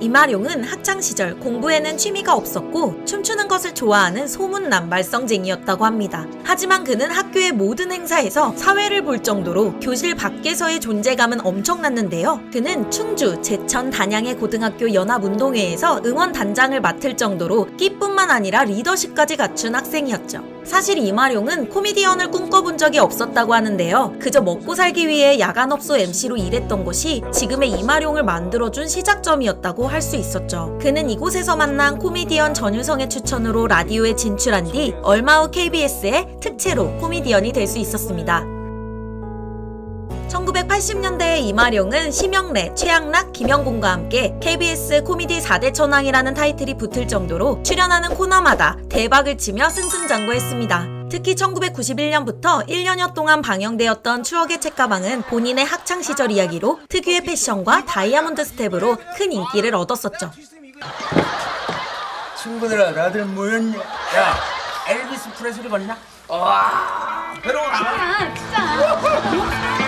이마룡은 학창 시절 공부에는 취미가 없었고 춤추는 것을 좋아하는 소문난 말썽쟁이였다고 합니다. 하지만 그는 학교의 모든 행사에서 사회를 볼 정도로 교실 밖에서의 존재감은 엄청났는데요. 그는 충주 제천 단양의 고등학교 연합운동회에서 응원단장을 맡을 정도로 끼뿐만 아니라 리더십까지 갖춘 학생이었죠. 사실 이마룡은 코미디언을 꿈꿔본 적이 없었다고 하는데요. 그저 먹고 살기 위해 야간업소 MC로 일했던 것이 지금의 이마룡을 만들어준 시작점이었다고 할 수 있었죠. 그는 이곳에서 만난 코미디언 전유성의 추천으로 라디오에 진출한 뒤 얼마 후 KBS의 특채로 코미디언이 될 수 있었습니다. 1980년대의 이마룡은 심영래, 최양락, 김영곤과 함께 KBS 코미디 4대 천왕이라는 타이틀이 붙을 정도로 출연하는 코너마다 대박을 치며 승승장구했습니다. 특히 1991년부터 1년여 동안 방영되었던 추억의 책가방은 본인의 학창 시절 이야기로 특유의 패션과 다이아몬드 스텝으로 큰 인기를 얻었었죠. 친구들아 다들 모였냐? 야 엘비스 프레슬리 봤나? 와 괴로워라 아, 진짜.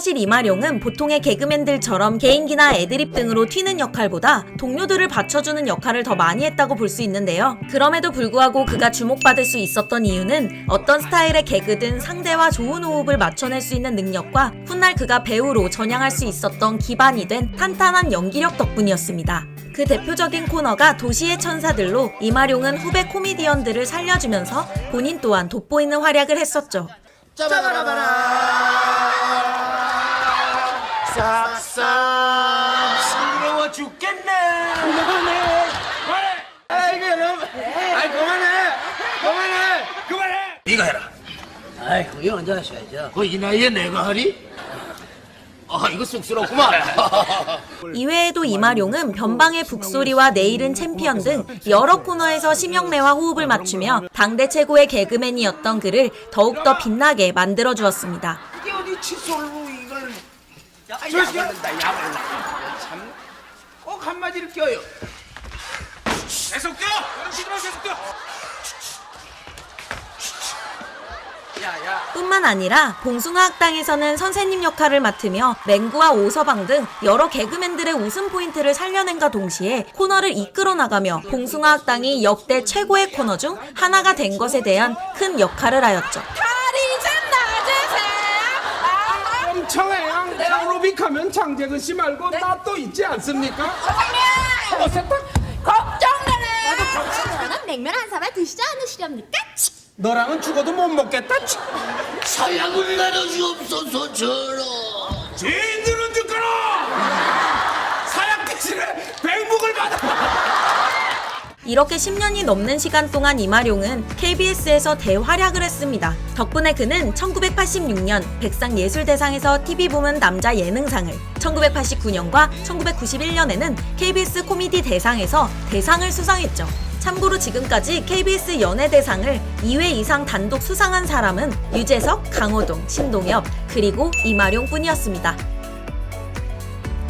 사실 이마룡은 보통의 개그맨들처럼 개인기나 애드립 등으로 튀는 역할보다 동료들을 받쳐주는 역할을 더 많이 했다고 볼 수 있는데요. 그럼에도 불구하고 그가 주목받을 수 있었던 이유는 어떤 스타일의 개그든 상대와 좋은 호흡을 맞춰낼 수 있는 능력과 훗날 그가 배우로 전향할 수 있었던 기반이 된 탄탄한 연기력 덕분이었습니다. 그 대표적인 코너가 도시의 천사들로 이마룡은 후배 코미디언들을 살려주면서 본인 또한 돋보이는 활약을 했었죠. 싹싹 싱그러워 죽겠네. 그만해. 아이고 여러분. 아이 그만해. 그만해. 그만해. 네가 해라. 아이 그게 언제 하셔야죠. 그이 나이에 내가 하리? 아 이거 쑥스럽구만. 이외에도 이마룡은 변방의 북소리와 내일은 챔피언 등 여러 코너에서 심영래와 호흡을 맞추며 당대 최고의 개그맨이었던 그를 더욱더 빛나게 만들어 주었습니다. 이게 어디 칫솔로 이걸 야말른다 야말라 참 꼭 한마디를 껴요. 계속 껴! 그렇지 마 계속 껴! 야야. 뿐만 아니라 봉숭아 학당에서는 선생님 역할을 맡으며 맹구와 오서방 등 여러 개그맨들의 웃음 포인트를 살려낸과 동시에 코너를 이끌어 나가며 봉숭아 학당이 역대 최고의 코너 중 하나가 된 것에 대한 큰 역할을 하였죠. 엄청해요. 에어 로빅하면 장재근 씨 말고 나 또 있지 않습니까? 걱정되네. 걱정되는 냉면 한 사발 드시지 않으시렵니까? 너랑은 죽어도 못 먹겠다. 사약을 나눠주옵소서 저러 죄인들은 죽거라 사약 대신에 백목을 받아 이렇게 10년이 넘는 시간 동안 이마룡은 KBS에서 대활약을 했습니다. 덕분에 그는 1986년 백상예술대상에서 TV 부문 남자 예능상을, 1989년과 1991년에는 KBS 코미디 대상에서 대상을 수상했죠. 참고로 지금까지 KBS 연예대상을 2회 이상 단독 수상한 사람은 유재석, 강호동, 신동엽, 그리고 이마룡 뿐이었습니다.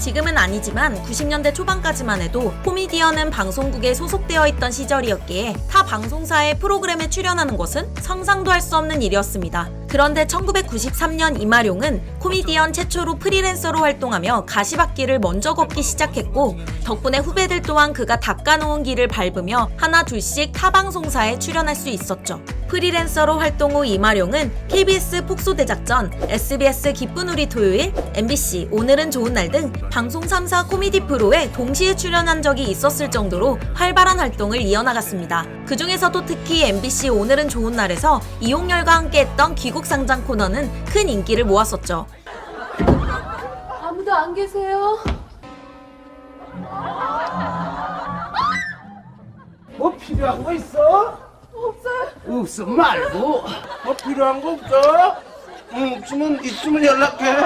지금은 아니지만 90년대 초반까지만 해도 코미디언은 방송국에 소속되어 있던 시절이었기에 타 방송사의 프로그램에 출연하는 것은 상상도 할 수 없는 일이었습니다. 그런데 1993년 이마룡은 코미디언 최초로 프리랜서로 활동하며 가시밭길을 먼저 걷기 시작했고 덕분에 후배들 또한 그가 닦아놓은 길을 밟으며 하나 둘씩 타 방송사에 출연할 수 있었죠. 프리랜서로 활동 후 이마룡은 KBS 폭소대작전, SBS 기쁜 우리 토요일, MBC 오늘은 좋은 날 등 방송 3사 코미디 프로에 동시에 출연한 적이 있었을 정도로 활발한 활동을 이어나갔습니다. 그 중에서도 특히 MBC 오늘은 좋은 날에서 이용렬과 함께했던 귀국 상장 코너는 큰 인기를 모았었죠. 아무도 안 계세요. 뭐 필요한 거 있어? 없어요. 없어 말고 뭐 필요한 거 없어? 응 없으면 있으면 연락해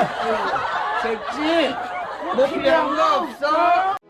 됐지? 뭐 필요한 거 없어?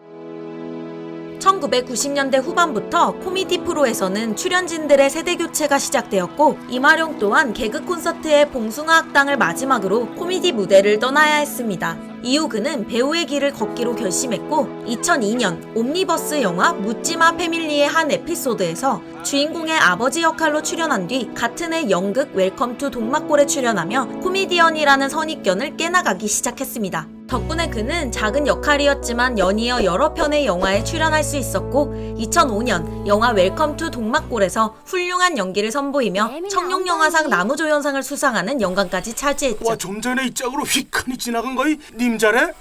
1990년대 후반부터 코미디 프로에서는 출연진들의 세대 교체가 시작되었고 이마룡 또한 개그 콘서트의 봉숭아 학당을 마지막으로 코미디 무대를 떠나야 했습니다. 이후 그는 배우의 길을 걷기로 결심했고 2002년 옴니버스 영화 묻지마 패밀리의 한 에피소드에서 주인공의 아버지 역할로 출연한 뒤 같은 해 연극 웰컴 투 동막골에 출연하며 코미디언이라는 선입견을 깨나가기 시작했습니다. 덕분에 그는 작은 역할이었지만 연이어 여러 편의 영화에 출연할 수 있었고 2005년 영화 웰컴 투 동막골에서 훌륭한 연기를 선보이며 청룡영화상 나무조연상을 수상하는 영광까지 차지했죠. 와 좀 전에 이 짝으로 휘칸이 지나간 거이 님 잘해?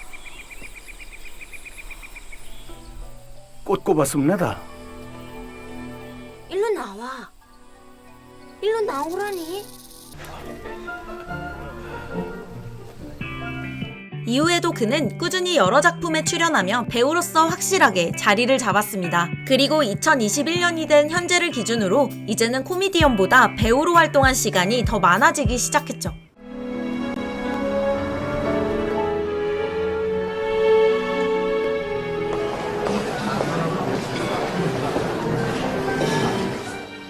꽃 꼽았습니다. 일로 나와. 일로 나오라니. 이후에도 그는 꾸준히 여러 작품에 출연하며 배우로서 확실하게 자리를 잡았습니다. 그리고 2021년이 된 현재를 기준으로 이제는 코미디언보다 배우로 활동한 시간이 더 많아지기 시작했죠.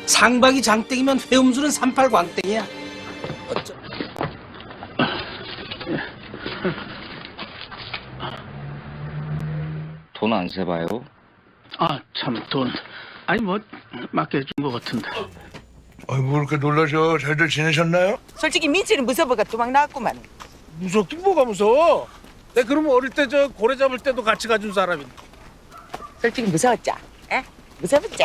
상박이 장땡이면 회음수는 38 광땡이야. 돈 안 세봐요? 아, 참, 돈. 아니, 뭐, 맡겨준 것 같은데. 아이고 그렇게 놀라셔 잘들 지내셨나요? 솔직히 민치는 무서워가 도망 나왔구만. 무섭긴 뭐가 무서워 내 그러면 어릴 때 저 고래 잡을 때도 같이 가준 사람인데 솔직히 무서웠죠? 에? 무서웠죠?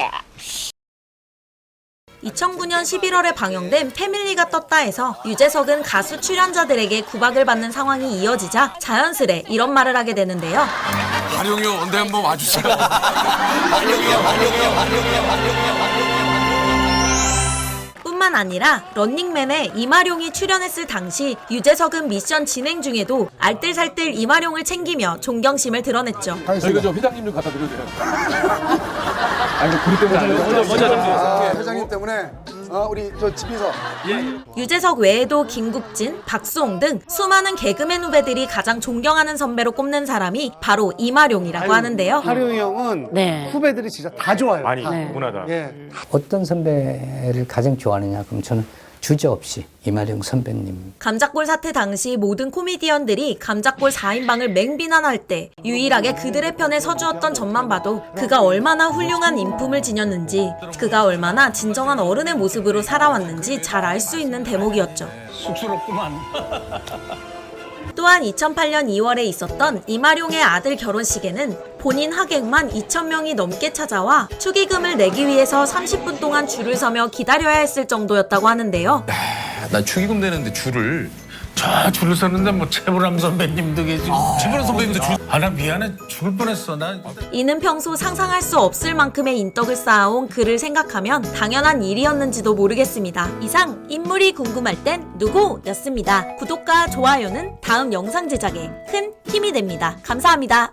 2009년 11월에 방영된 패밀리가 떴다에서 유재석은 가수 출연자들에게 구박을 받는 상황이 이어지자 자연스레 이런 말을 하게 되는데요. 하룡이 형 언제 한번 와주세요. 뿐만 아니라 런닝맨에 이마룡이 출연했을 당시 유재석은 미션 진행 중에도 알뜰살뜰 이마룡을 챙기며 존경심을 드러냈죠. 저희가 저 회장님 좀 갖다 드려도 돼요? 아니 그리 때문에 아니고 회장님 때문에 어, 우리 저 집에서 유재석 외에도 김국진, 박수홍 등 수많은 개그맨 후배들이 가장 존경하는 선배로 꼽는 사람이 바로 이마룡이라고 하는데요. 하룡이 형은 네. 후배들이 진짜 다 좋아요 많이 다. 무난하다 예. 어떤 선배를 가장 좋아하느냐 그럼 저는 주저없이 이마령 선배님 감작골 사태 당시 모든 코미디언들이 감작골 4인방을 맹비난할 때 유일하게 그들의 편에 서주었던 점만 봐도 그가 얼마나 훌륭한 인품을 지녔는지 그가 얼마나 진정한 어른의 모습으로 살아왔는지 잘 알 수 있는 대목이었죠. 쑥스럽구만. 또한 2008년 2월에 있었던 이마룡의 아들 결혼식에는 본인 하객만 2,000명이 넘게 찾아와 축의금을 내기 위해서 30분 동안 줄을 서며 기다려야 했을 정도였다고 하는데요. 난 축의금 내는데 줄을 저 줄을 서는데 뭐 최불암 선배님도 계시고 최불암 선배님도 줄- 아나 미안해 죽을 뻔했어 나 이는 평소 상상할 수 없을 만큼의 인덕을 쌓아온 그를 생각하면 당연한 일이었는지도 모르겠습니다. 이상 인물이 궁금할 땐 누구였습니다. 구독과 좋아요는 다음 영상 제작에 큰 힘이 됩니다. 감사합니다.